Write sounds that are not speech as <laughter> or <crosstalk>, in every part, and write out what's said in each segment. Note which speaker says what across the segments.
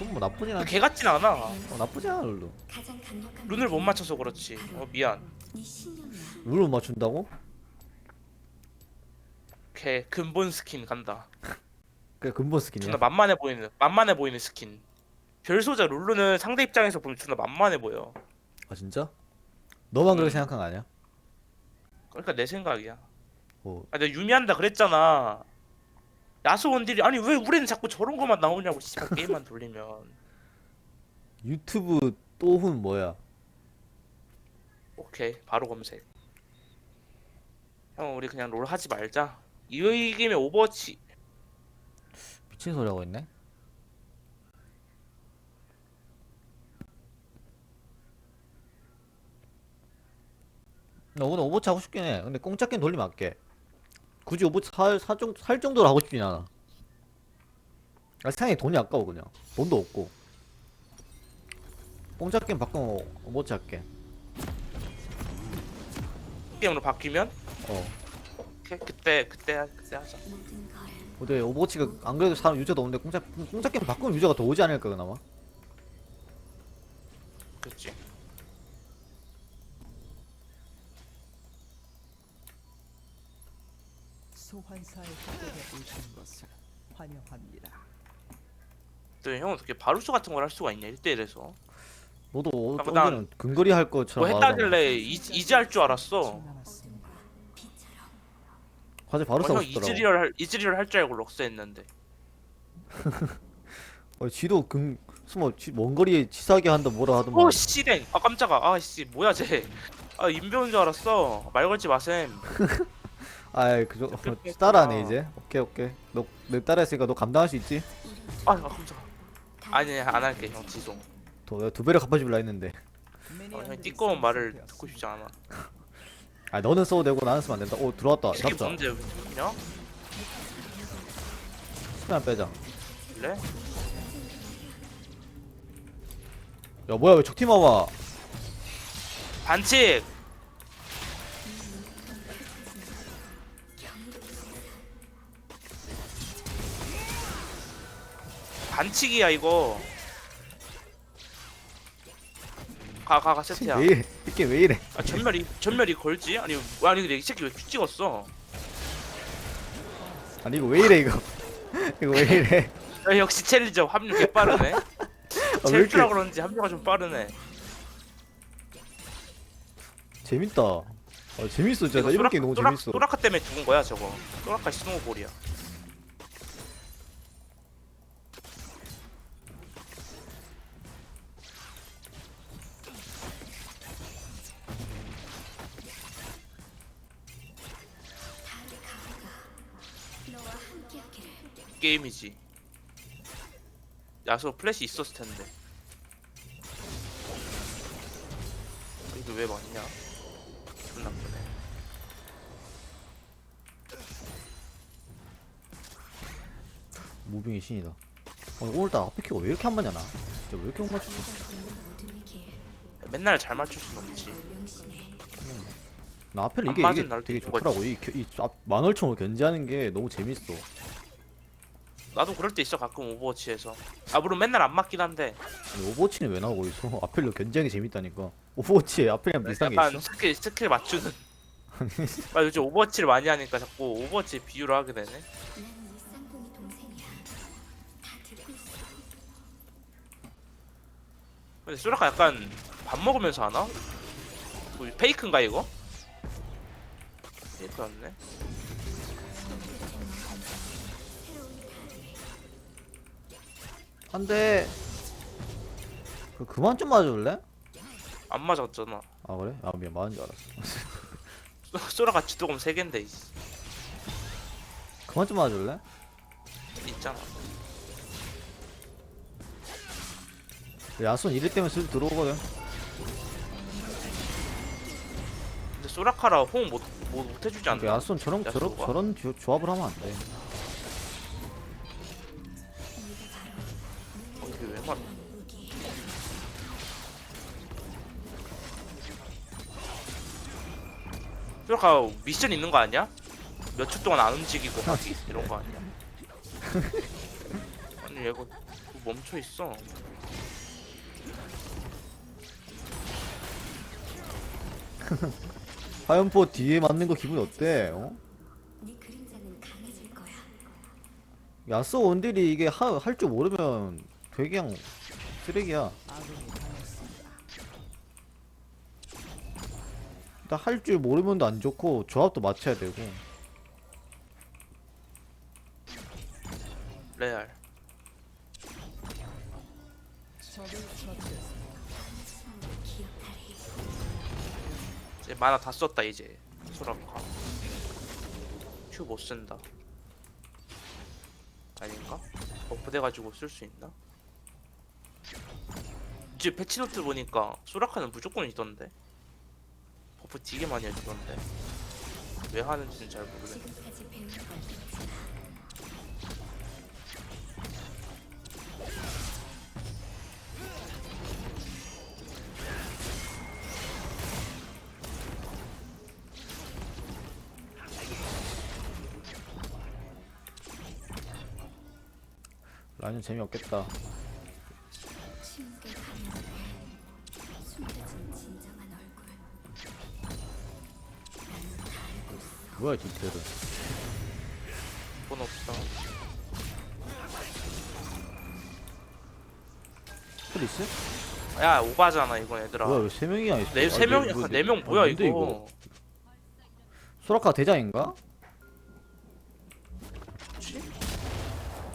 Speaker 1: 그럼 뭐 나쁘진 않.
Speaker 2: 개 같진 않아.
Speaker 1: 어, 나쁘지 않아 룰루.
Speaker 3: 가장 강력한
Speaker 2: 룬을 못 맞춰서 그렇지. 어 미안.
Speaker 3: 네.
Speaker 1: 룰루 맞춘다고?
Speaker 2: 개 근본 스킨 간다.
Speaker 1: 그게 근본 스킨이야.
Speaker 2: 존나 만만해 보이는 만만해 보이는 스킨. 별소자 룰루는 상대 입장에서 보면 존나 만만해 보여.
Speaker 1: 아 진짜? 너만 그렇게
Speaker 2: 음.
Speaker 1: 생각한 거 아니야?
Speaker 2: 그러니까 내 생각이야.
Speaker 1: 뭐
Speaker 2: 아, 내가 유미한다 그랬잖아. 야수원들이 아니 왜 우리는 자꾸 저런 것만 나오냐고 씨발 <laughs> 게임만 돌리면.
Speaker 1: 유튜브 또훈 뭐야?
Speaker 2: 오케이 바로 검색. 형 우리 그냥 롤 하지 말자. 이기면 오버워치
Speaker 1: 미친 소리 하고 있네. 나 오늘 오버치 하고 싶긴 해. 근데 공짜 게임 돌리면 할게. 굳이 오버치 살, 살, 정, 살 정도로 하고 싶진 않아. 아, 세상에 돈이 아까워 그냥. 돈도 없고. 공짜 게임 바꾸면 오버치 할게.
Speaker 2: 게임으로 바뀌면
Speaker 1: 어.
Speaker 2: 오케이 그때 그때 그때 하자.
Speaker 1: 근데 오버워치가 안 그래도 사람 유저도 없는데 공짜 공짜 게임 바꾸면 유저가 더 오지 않을까 그나마?
Speaker 2: 그렇지.
Speaker 4: 소환사의 협곡에 오신 것을 환영합니다.
Speaker 2: 또 형은 어떻게 바루스 같은 걸 할 수가 있냐 1대1에서
Speaker 1: 너도
Speaker 2: 아,
Speaker 1: 좀
Speaker 2: 난-
Speaker 1: 전에는 근거리 할
Speaker 2: 뭐
Speaker 1: 것처럼 말하잖아.
Speaker 2: 했다길래 이- 이제 할 줄 알았어.
Speaker 3: 빛처럼
Speaker 1: 과제 바로
Speaker 2: 어,
Speaker 1: 싸고
Speaker 2: 형
Speaker 1: 싶더라고.
Speaker 2: 이즈리얼 할 이즈리얼 할 줄 알고 럭스 했는데 <laughs>
Speaker 1: 어, 지도 근 숨어 지, 먼 거리에 치사하게 한다 뭐라 하더만.
Speaker 2: 오 씨랭 아 깜짝아 아씨 뭐야 쟤아 인배운 줄 알았어 말 걸지 마셈 <laughs>
Speaker 1: 아이 그저 어, 따라하네. 이제. 오케이 오케이. 너내 따라했으니까 너 감당할 수 있지?
Speaker 2: 아, 아 깜짝아 아니 안 할게 형 지송
Speaker 1: 더 내가 두 배를 갚아주려 했는데.
Speaker 2: 어, 형 띠꺼운 말을 듣고 싶지 않아 <laughs>
Speaker 1: 아 너는 써도 되고 나는 쓰면 안 된다. 오 들어왔다.
Speaker 2: 이게
Speaker 1: 잡자.
Speaker 2: 뭔데 그냥
Speaker 1: 수면 빼자.
Speaker 2: 그래
Speaker 1: 야 뭐야 왜 적팀 와봐.
Speaker 2: 반칙 반칙이야 이거 가 가가 세트야
Speaker 1: 왜 이래? 이게 왜 이래?
Speaker 2: 아 전멸이 전멸이 걸지? 아니 아니 근데 이 새끼 왜큐 찍었어?
Speaker 1: 아니 이거 왜 이래 이거? <laughs> 이거 왜 이래?
Speaker 2: 야, 역시 챌린저 합류 개 빠르네. <laughs>
Speaker 1: 아, 왜 이렇게
Speaker 2: 챌린저라 그런지 합류가 좀 빠르네.
Speaker 1: 재밌다. 아, 재밌어 진짜. 나
Speaker 2: 이거
Speaker 1: 이런
Speaker 2: 소라-
Speaker 1: 게 너무
Speaker 2: 소라-
Speaker 1: 재밌어.
Speaker 2: 소라카 때문에 죽은 거야 저거. 소라카 스노우볼이야. 게임이지. 야수 플래시 있었을 텐데. 이거 왜 맞냐? 기분 나쁘네.
Speaker 1: 무빙의 신이다. 어, 오늘따라 앞에 키가 왜 이렇게 안 맞냐 나? 진짜 왜 이렇게 못 맞추지?
Speaker 2: 맨날 잘 맞출 순 없지.
Speaker 1: 나 앞에를
Speaker 2: 안
Speaker 1: 이게
Speaker 2: 맞은
Speaker 1: 이게
Speaker 2: 날도
Speaker 1: 되게
Speaker 2: 있는
Speaker 1: 좋더라고. 이, 겨- 이 앞- 만월총을 견제하는 게 너무 재밌어.
Speaker 2: 나도 그럴 때 있어 가끔 오버워치에서. 아 물론 맨날 안 맞긴 한데.
Speaker 1: 아니, 오버워치는 왜 나오고 있어? <laughs> 아펠로 게 재밌다니까. 오버워치에 아펠이랑 비슷한 게
Speaker 2: 약간
Speaker 1: 있어?
Speaker 2: 스킬 스킬 맞추는. <laughs> 아 요즘 오버워치를 많이 하니까 자꾸 오버워치 비유를 하게 되네.
Speaker 3: 난네 쌍둥이 동생이야. 다 듣고 있어.
Speaker 2: 근데 소라카 약간 밥 먹으면서 하나? 뭐 페이크인가 이거? 페이크였네.
Speaker 1: 안돼. 그 그만 좀 맞아줄래?
Speaker 2: 안 맞았잖아.
Speaker 1: 아 그래? 아 미안 맞은 줄 알았어.
Speaker 2: 소- 소라카 지도금 3 개인데
Speaker 1: 그만 좀 맞아줄래?
Speaker 2: 있잖아.
Speaker 1: 야손 이리 때문에 슬 들어오거든.
Speaker 2: 근데 소라카라 호응 못, 못, 못 해주지 않나?
Speaker 1: 야손 저런 저런
Speaker 2: 야수가?
Speaker 1: 저런 조, 조합을 하면 안 돼.
Speaker 2: 소라카 미션 있는 거 아니야? 몇 초 동안 안 움직이고 하기 이런 거 아니야? <laughs> 아니 얘가 뭐 멈춰 있어. <laughs>
Speaker 1: 화염포 뒤에 맞는 거 기분이 어때? 어?
Speaker 3: 네 그림자는 강해질 거야.
Speaker 1: 야스 원딜이 이게 할 줄 모르면 되게 그냥 쓰레기야.
Speaker 4: 아군이
Speaker 1: 일단 할줄 모르면도 안 좋고 조합도 맞춰야 되고.
Speaker 2: 레알. 이제 만화 다 썼다 이제. 소라카. 큐 못 쓴다. 아닌가? 버프 돼가지고 쓸 수 있나? 이제 패치노트 보니까 소라카는 무조건 있던데. 버프 되게 많이 해주던데. 왜 하는지는 잘 모르겠네.
Speaker 1: 라인 재미없겠다. 뭐야 디테일은.
Speaker 2: 돈 없어.
Speaker 1: 프리스?
Speaker 2: 야 오바잖아 이건 얘들아.
Speaker 1: 뭐야 왜 세 명이야 있어?
Speaker 2: 네, 세 명이
Speaker 1: 뭐,
Speaker 2: 네명
Speaker 1: 아,
Speaker 2: 뭐야
Speaker 1: 뭔데,
Speaker 2: 이거?
Speaker 1: 소라카 대장인가?
Speaker 2: 뭐지?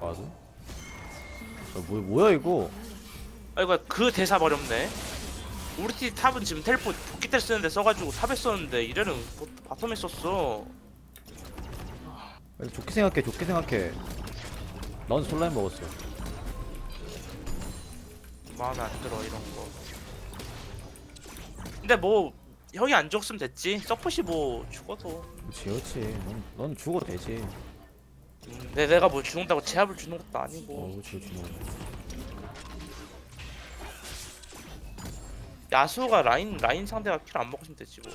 Speaker 1: 맞아. 아, 뭐 뭐야 이거?
Speaker 2: 아 이거 그 대사 버렸네. 우리 팀 탑은 지금 텔포 복귀 텔 쓰는데 써가지고 탑에 썼는데 이래는 보- 바텀에 썼어.
Speaker 1: 좋게 생각해 좋게 생각해. 넌 솔라인 먹었어.
Speaker 2: 마음에 안 들어 이런 거. 근데 뭐 형이 안 죽었으면 됐지. 서폿이 뭐 죽어도.
Speaker 1: 그렇지 그렇지. 넌, 넌 죽어도 되지.
Speaker 2: 음, 내 내가 뭐 죽는다고 제압을 주는 것도
Speaker 1: 어
Speaker 2: 아니고.
Speaker 1: 그렇지 그렇지.
Speaker 2: 야수가 라인 라인 상대가 킬 안 먹으면 되지 뭐.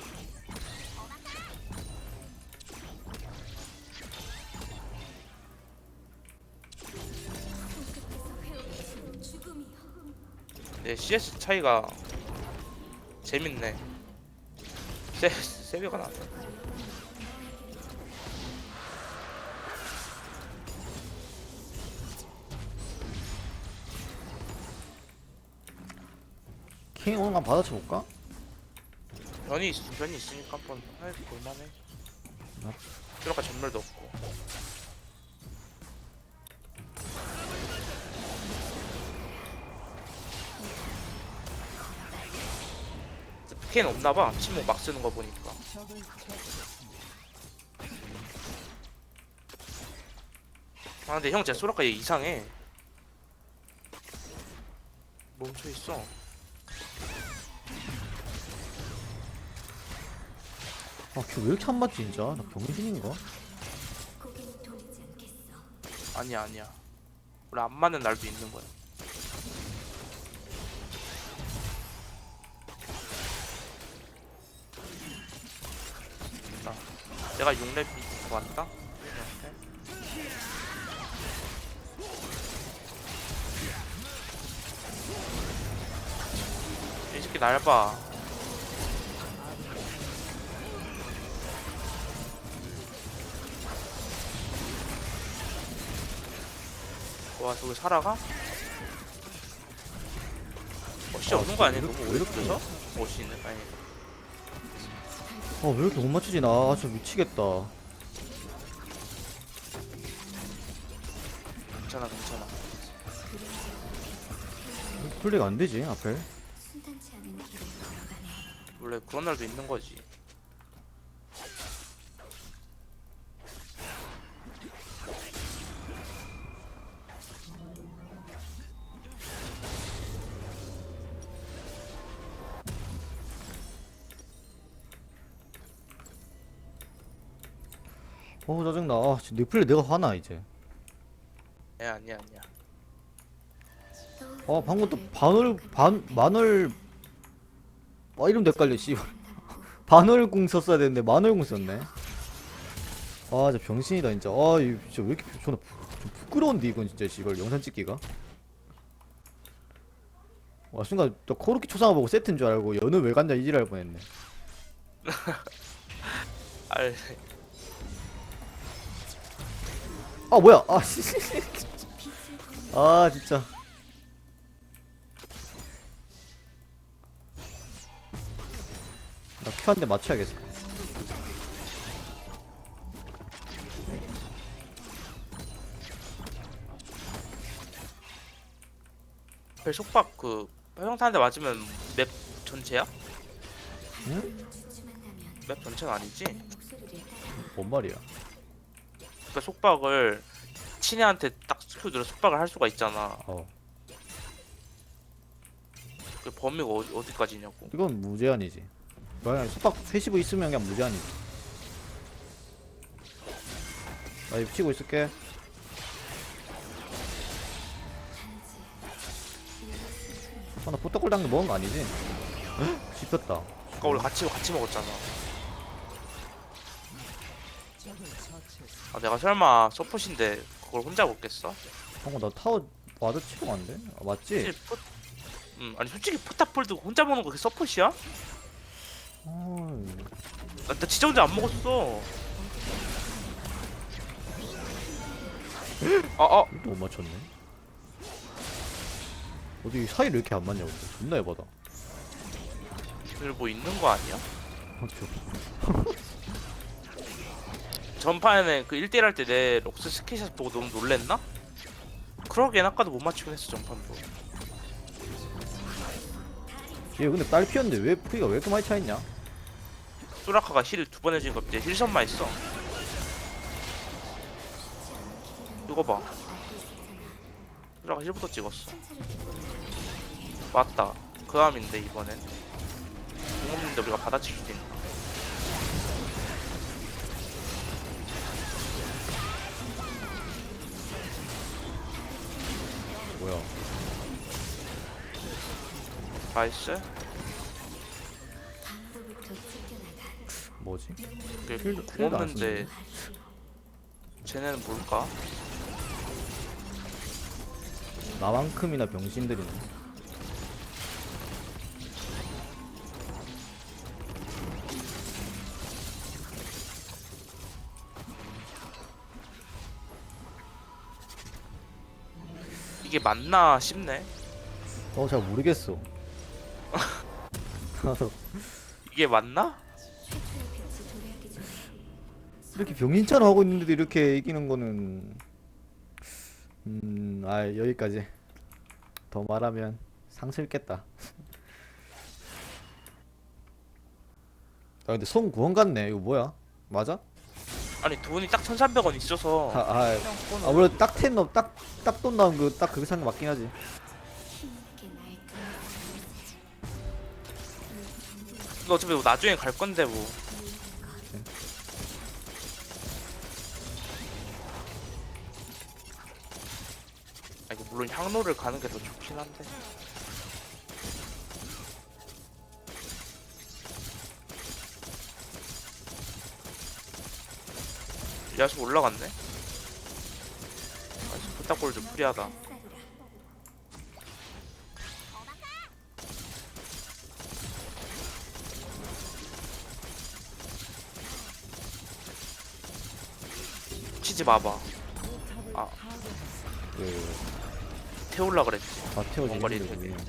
Speaker 2: 내 CS 차이가 재밌네. 세 <laughs> 세배가 나.
Speaker 1: 킹 오늘 한번 받아쳐 볼까?
Speaker 2: 변이 있 변이 있으니까 한번 할 볼만해.
Speaker 1: 아.
Speaker 2: 이렇게 전멸도 없고. 캔 없나봐. 침묵 막 쓰는 거 보니까. 아 근데 형제 소라카 얘 이상해. 멈춰 있어.
Speaker 1: 아걔 왜 이렇게 안 맞지 진짜? 나 병신인가?
Speaker 2: 아니야 아니야. 원래 안 맞는 날도 있는 거야. 나 내가 6렙 왔다. 이렇게. 이 새끼 날 봐. 와 저기 살아가? 어씨
Speaker 1: 아,
Speaker 2: 없는 거 아니야? 너무
Speaker 1: 이렇게-
Speaker 2: 오래돼서? 어씨 있네 아니
Speaker 1: 아왜 이렇게 못 맞추지 나? 아, 진짜 미치겠다.
Speaker 2: 괜찮아 괜찮아
Speaker 1: 플레이가 안 되지 앞에.
Speaker 2: 원래 그런 날도 있는 거지
Speaker 1: 어 짜증나. 아, 지금 내 플레이 내가 화나 이제.
Speaker 2: 애 아니야 아니야.
Speaker 1: 또아 방금 또 바늘 반 마늘 아 이름 헷갈려 씨발. <laughs> 바늘궁 썼어야 되는데 마늘궁 썼네. 아 진짜 병신이다 진짜. 아 이거 진짜 왜 이렇게 존나 부, 좀 부끄러운데 이건 진짜 씨발 영상 찍기가? 와 순간 또 코르키 초상화 보고 세트인 줄 알고 왜 간다 이지랄 뻔했네. <laughs>
Speaker 2: 아
Speaker 1: 아 뭐야 아 씨. <laughs> 아 진짜 나 큐한대 맞춰야겠어
Speaker 2: 배 속박 그 화영탄한테 맞으면 맵 전체야?
Speaker 3: 주춤한다면
Speaker 2: 맵 전체는 아니지?
Speaker 1: 뭔 말이야
Speaker 2: 그 속박을 친애한테 딱 Q 눌러 속박을 할 수가 있잖아.
Speaker 1: 어
Speaker 2: 그 범위가 어디, 어디까지냐고.
Speaker 1: 이건 무제한이지 그냥 수박 패시브 있으면 그냥 무제한이지 나 이거 치고 있을게 아 나 포터콜 당근 먹은 거 아니지? 헉, 씹혔다
Speaker 2: 아까 우리 같이 같이 먹었잖아. 아 내가 설마 서폿인데 그걸 혼자 먹겠어?
Speaker 1: 방금 나 타워 와드 치고 간대? 아, 맞지?
Speaker 2: 솔직히 포... 음 아니 솔직히 포탑폴드 혼자 먹는 거 그게 서폿이야?
Speaker 1: 어,
Speaker 2: 나, 나 진짜 혼자 안 먹었어. 아, 아,
Speaker 1: 이것도 못 맞췄네 어디 사이를 이렇게 안 맞냐고 존나
Speaker 2: 여기 뭐 있는 거 아니야?
Speaker 1: 아,
Speaker 2: 전판에 그 1대1 할 때내 록스 스킬샷 보고 너무 놀랬나? 그러기엔 아까도 못 맞추긴 했어 전판도.
Speaker 1: 얘 근데 딸 피었는데 왜 프리가 왜 이렇게 많이 차있냐?
Speaker 2: 소라카가 힐 두 번 해주니까 이제 힐선만 있어. 이거 봐. 소라카 힐부터 찍었어. 맞다. 그 암인데 이번엔. 공 없는데 우리가 받아칠 수도 있나
Speaker 1: 뭐야
Speaker 2: 나이스
Speaker 1: 뭐지?
Speaker 2: 그
Speaker 1: 힐도-
Speaker 2: 공
Speaker 1: 힐도 안
Speaker 2: 없는데 쟤네는 뭘까?
Speaker 1: 나만큼이나 병신들이네
Speaker 2: 이게 맞나 싶네.
Speaker 1: 어 잘 모르겠어. 나도
Speaker 2: 이게 맞나?
Speaker 1: 이렇게 병신처럼 하고 있는데도 이렇게 이기는 거는 음 아 여기까지. 더 말하면 상슬겠다. 아 근데 송 구원 같네. 이거 뭐야? 맞아?
Speaker 2: 아니 돈이 딱 1300원 있어서.
Speaker 1: 아, 아,
Speaker 2: 그냥
Speaker 1: 아 원래 딱텐 놈 딱딱돈 나온 거딱 그거 사는 거 맞긴 하지.
Speaker 2: 이거 어차피 뭐 나중에 갈 건데 뭐. 아, 이거 물론 향로를 가는 게 더 좋긴 한데 야수 올라갔네 아, 부탁골 좀 프리하다 치지 마봐 아.
Speaker 1: 그
Speaker 2: 태울라 그랬지 원거리
Speaker 1: 데
Speaker 2: 되게.
Speaker 1: 보면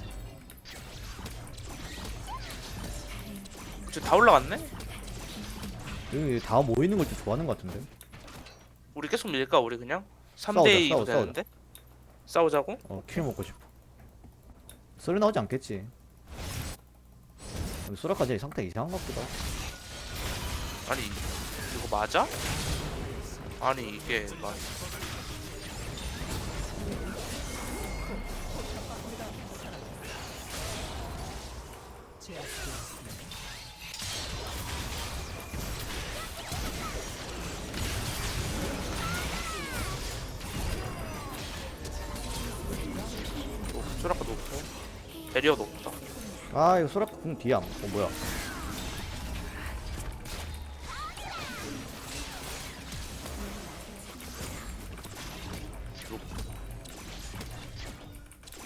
Speaker 2: 그쵸 다 올라갔네?
Speaker 1: 여기 다 모이는 걸 좀 좋아하는 것 같은데
Speaker 2: 우리 계속 밀까 우리 그냥?
Speaker 1: 싸우자,
Speaker 2: 3대2도
Speaker 1: 싸우자,
Speaker 2: 되는데? 싸우자고?
Speaker 1: 어 킬 먹고 싶어 썰이 나오지 않겠지 근데 소라까지 상태 이상한 것 같기도 하고
Speaker 2: 아니 이거 맞아? 아니 이게 맞 배리어 높다.
Speaker 1: 아 이거 소라카 궁 뒤에 안 어, 뭐야.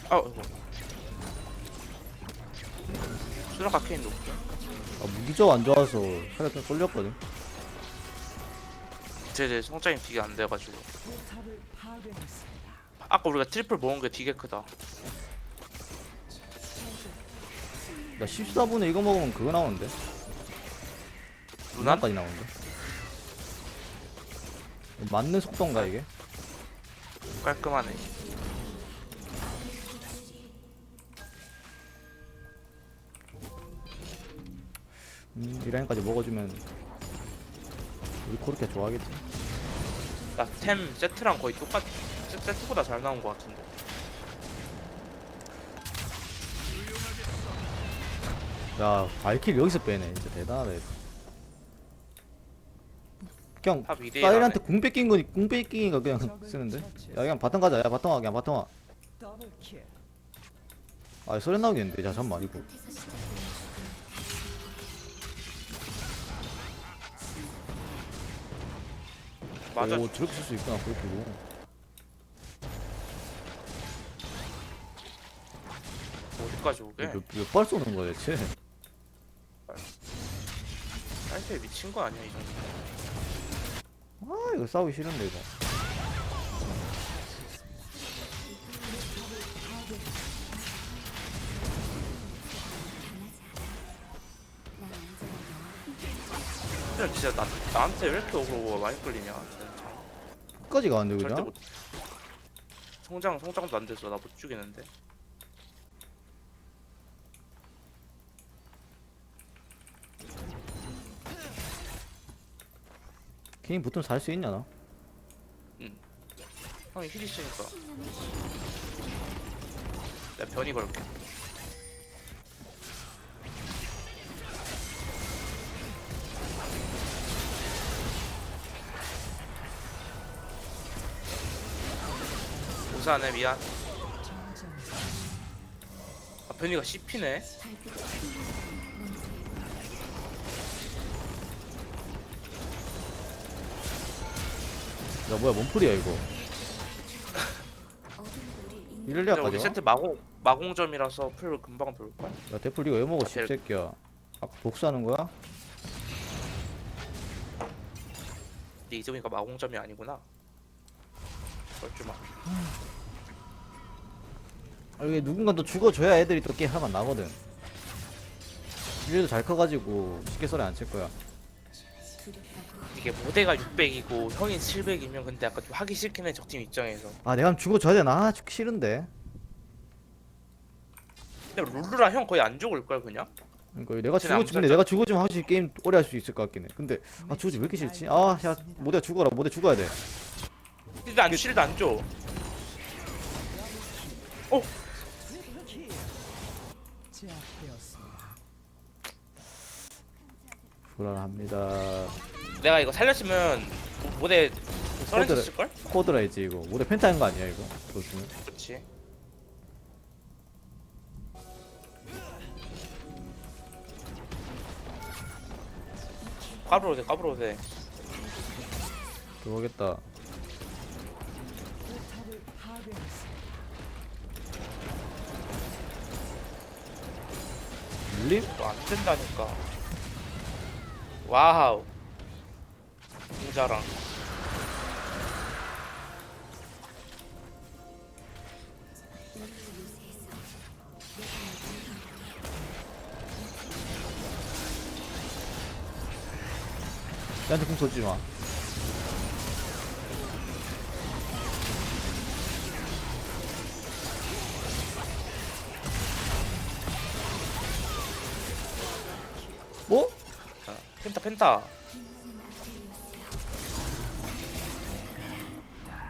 Speaker 2: 아 이거 수락가 케인 높게
Speaker 1: 아, 무기적 안 좋아서 살짝 좀 쏠렸거든.
Speaker 2: 쟤네 성장이 되게 안 돼가지고. 아까 우리가 트리플 모은 게 되게 크다
Speaker 1: 나 14분에 이거 먹으면 그거 나오는데.
Speaker 2: 루난?
Speaker 1: 까지 나오는데. 맞는 속도인가 이게?
Speaker 2: 깔끔하네
Speaker 1: 음, 이 라인까지 먹어주면 우리 코르케 좋아하겠지.
Speaker 2: 나템 세트랑 거의 똑같 세- 세트보다 잘 나온 것 같은데
Speaker 1: 야, 발킬 여기서 빼네. 진짜 대단하다. 얘. 그냥
Speaker 2: 탑 2대1
Speaker 1: 사일한테 궁 뺏긴 거니 궁 뺏기니까 그냥 쓰는데. 야, 그냥 바텀 가자. 야, 바텀 와. 그냥 바텀 와.
Speaker 4: 더블 킬.
Speaker 1: 아, 소리 나오겠는데. 자, 잠깐만 이거.
Speaker 2: 맞아
Speaker 1: 오, 저렇게 쓸 수 있구나. 그렇게 뭐.
Speaker 2: 어디까지 오게?
Speaker 1: 몇발 쏘는 거야, 대체?
Speaker 2: 사이트에 미친 거 아니야 이 정도
Speaker 1: 아, 이거 싸우기 싫은데 이거.
Speaker 2: 근데 진짜 나, 나한테 왜 이렇게 오고 많이 끌리냐 진짜
Speaker 1: 끝까지 가는데
Speaker 2: 절대
Speaker 1: 그냥.
Speaker 2: 못 성장 성장도 안 돼서 나 못 죽이는데
Speaker 1: 개인 붙으면 살수 있냐 나?
Speaker 2: 형이 힐 있으니까 내가 변이 걸게 우산에 미안. 아 변이가 씹히네
Speaker 3: 발끝 먼지
Speaker 1: 야 뭐야 뭔 풀이야 이거? <laughs>
Speaker 2: 근데 우리
Speaker 1: 가져?
Speaker 2: 세트 마공 마공점이라서 풀 금방 돌걸
Speaker 1: 야 대풀 이거 왜 먹어
Speaker 2: 아, 제일-
Speaker 1: 씹새끼야. 아 복수하는 거야?
Speaker 2: 근데 이동이가 마공점이 아니구나 그럴줄만
Speaker 1: 아, 이게 누군가 또 죽어줘야 애들이 또 게임 하면 나거든. 얘도 잘 커가지고 쉽게 썰에 안칠 거야.
Speaker 2: 이게 모대가 600이고 형이 700이면 근데 약간 좀 하기 싫긴 해 적팀 입장에서
Speaker 1: 아 내가 죽어줘야 되나? 아 죽기 싫은데.
Speaker 2: 근데 룰루라 형 거의 안 죽을 걸 그냥?
Speaker 1: 그러니까 내가
Speaker 2: 쟤는 안
Speaker 1: 죽어 근데 내가 죽어주면 확실히 게임 오래 할 수 있을 것 같긴 해. 근데 아 죽어지 왜 이렇게 싫지? 아야 모대 죽어라 모대 죽어야 돼.
Speaker 2: 실드 안 줘, 실드 안 줘.
Speaker 4: 킬. 제압되었습니다.
Speaker 1: 불안합니다.
Speaker 2: 내가 이거 살렸으면 모- 모대
Speaker 1: 썰들을-
Speaker 2: 썰어졌을걸?
Speaker 1: 코드라 했지 이거. 모대 펜타인 거 아니야 이거? 그렇으면.
Speaker 2: 그렇지. 까불어도 돼, 까불어도 돼.
Speaker 1: 들어오겠다. 물림?
Speaker 2: 또 안 된다니까. 와우. 공자랑.
Speaker 1: 얘한테 궁 쏘지 마. 뭐?
Speaker 2: 자, 펜타, 펜타.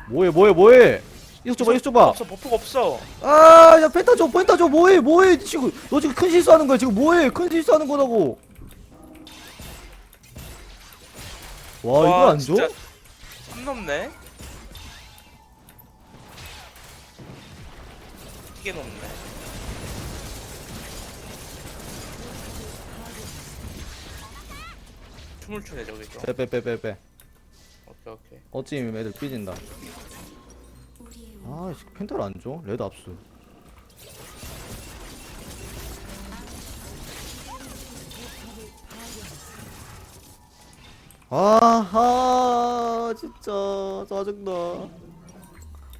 Speaker 1: 뭐해 뭐해 뭐해? 이속 줘봐 이속 줘봐.
Speaker 2: 없어, 버프가 없어.
Speaker 1: 아, 야 펜타 줘 펜타 줘 뭐해 뭐해 지금 너 지금 큰 실수하는 거야 지금 뭐해 큰 실수하는 거라고. 와, 이걸 안 줘?
Speaker 2: 진짜 선 넘네. 되게 넘네. 춤을 추네 저기서.
Speaker 1: 빼빼빼 빼빼.
Speaker 2: 오케이 오케이.
Speaker 1: 어찌 애들 삐진다. 아 펜탈 안줘? 레드 압수. 아하 진짜 짜증나.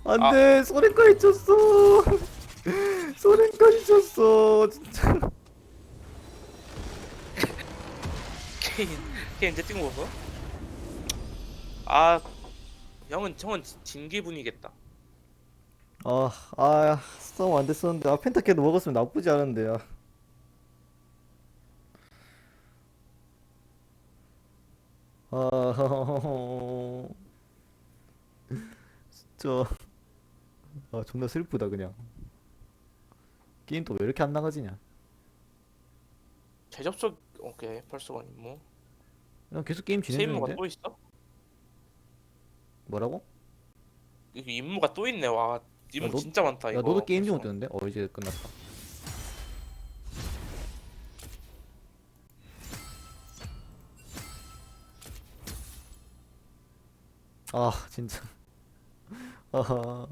Speaker 1: 안돼 소렌까 잊혔어. <laughs> 소렌까 잊혔어. 진짜.
Speaker 2: 케인 케인 제 찍은 거고 아 형은 형은 진- 진 기분이겠다
Speaker 1: 아, 아, 싸움 안 됐었는데, 아, 펜타캐도 먹었으면 나쁘지 않은데, 야. 아, <laughs> 진짜, 아, 존나 슬프다, 그냥. 게임 또 왜 이렇게 안 나가지냐?
Speaker 2: 재접속 오케이 펄스원 임무
Speaker 1: 그냥 계속 게임 진행
Speaker 2: 세임무가
Speaker 1: 중인데?
Speaker 2: 또 있어?
Speaker 1: 뭐라고?
Speaker 2: 이거 임무가 또 있네 와 임무
Speaker 1: 야, 너-
Speaker 2: 진짜 많다
Speaker 1: 야,
Speaker 2: 이거
Speaker 1: 너도 게임 중. 뜨는데? 어, 이제 끝났다. 아, 진짜. <laughs> 아하.